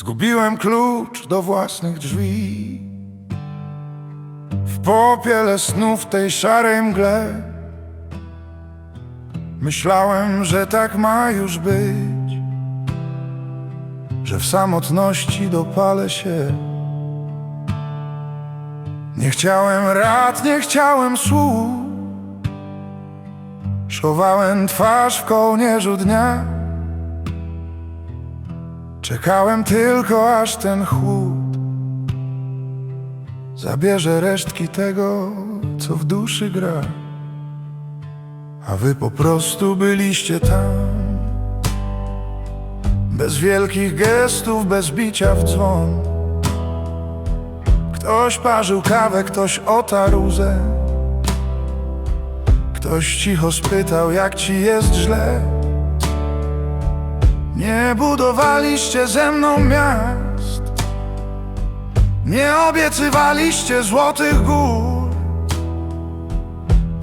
Zgubiłem klucz do własnych drzwi. W popiele snów tej szarej mgle Myślałem, że tak ma już być Że w samotności dopalę się. Nie chciałem rad, nie chciałem słów. Szowałem twarz w kołnierzu dnia Czekałem tylko aż ten chłód Zabierze resztki tego, co w duszy gra. A wy po prostu byliście tam Bez wielkich gestów, bez bicia w dzwon. Ktoś parzył kawę, ktoś otarł łzę Ktoś cicho spytał, jak ci jest źle Nie budowaliście ze mną miast. Nie obiecywaliście złotych gór.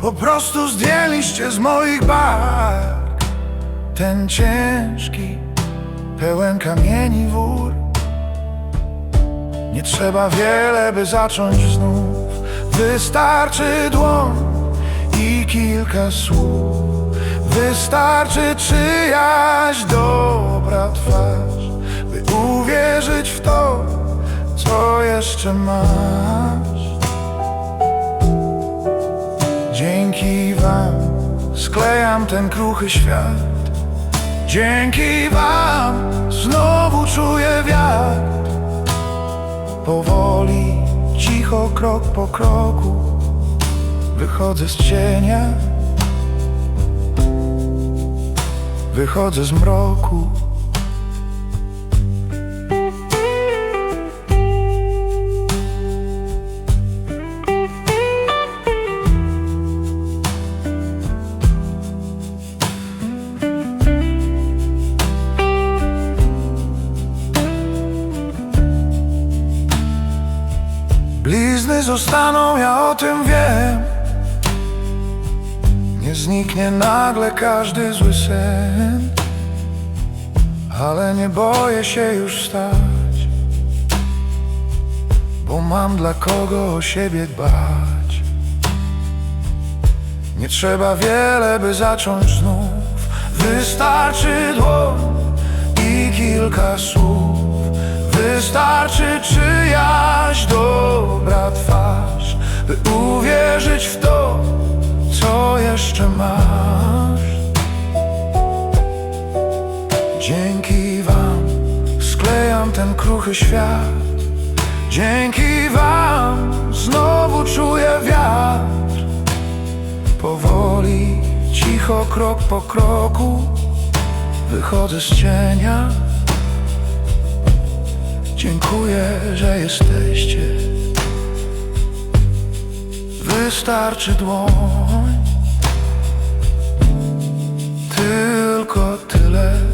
Po prostu zdjęliście z moich bark Ten ciężki, pełen kamieni wór. Nie trzeba wiele, by zacząć znów. Wystarczy dłoń i kilka słów. Wystarczy czyjaś dobra jeszcze masz. Dzięki wam sklejam ten kruchy świat. Dzięki wam znowu czuję wiatr. Powoli, cicho, krok po kroku Wychodzę z cienia. Wychodzę z mroku Zostaną, ja o tym wiem. Nie zniknie nagle każdy zły sen. Ale nie boję się już stać Bo mam dla kogo o siebie dbać. Nie trzeba wiele, by zacząć znów. Wystarczy dłoń i kilka słów. Wystarczy czyjaś dobra By uwierzyć w to, co jeszcze masz. Dzięki wam sklejam ten kruchy świat. Dzięki wam znowu czuję wiatr. Powoli, cicho, krok po kroku Wychodzę z cienia. Dziękuję, że jesteście wystarczy dłoń. Tylko tyle.